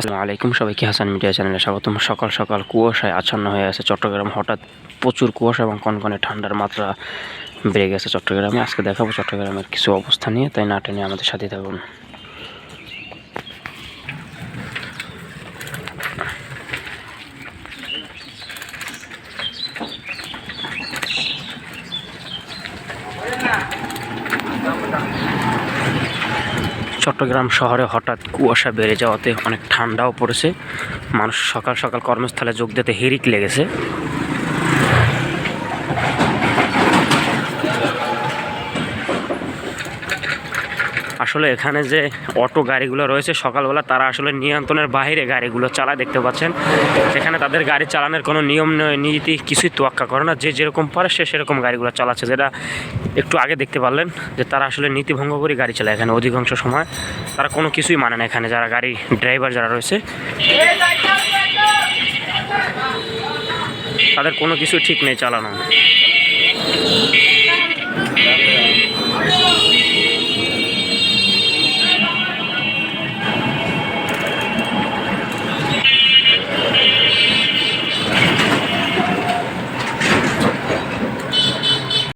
আসসালামু আলাইকুম। সবাইকে হাসান মিডিয়া চ্যানেলে স্বাগতম। সকাল সকাল কুয়াশায় আচ্ছন্ন হয়ে আছে চট্টগ্রাম। হঠাৎ প্রচুর কুয়াশা এবং কনকনে ঠান্ডার মাত্রা বেড়ে গেছে চট্টগ্রামে। আজকে দেখাবো চট্টগ্রামের কিছু অবস্থা নিয়ে। তাই না টেনে আমাদের সাথে থাকুন। চট্টগ্রাম শহরে হঠাৎ কুয়াশা বেড়ে যাওয়াতে অনেক ঠান্ডাও পড়েছে। মানুষ সকাল সকাল কর্মস্থলে যোগ দিতে হিরিক লেগেছে। আসলে এখানে যে অটো গাড়িগুলো রয়েছে সকালবেলা তারা আসলে নিয়ন্ত্রণের বাইরে গাড়িগুলো চালায় দেখতে পাচ্ছেন। এখানে তাদের গাড়ি চালানোর কোনো নিয়ম নয়, নীতি কিছুই তোয়াক্কা করে না। যে যেরকম পারে সে সেরকম গাড়িগুলো চালাচ্ছে। যেটা একটু আগে দেখতে পারলেন যে তারা আসলে নীতিভঙ্গ করে গাড়ি চালায় এখানে অধিকাংশ সময়। তারা কোনো কিছুই মানে না এখানে। যারা গাড়ি ড্রাইভার যারা রয়েছে তাদের কোনো কিছু ঠিক নেই চালানো।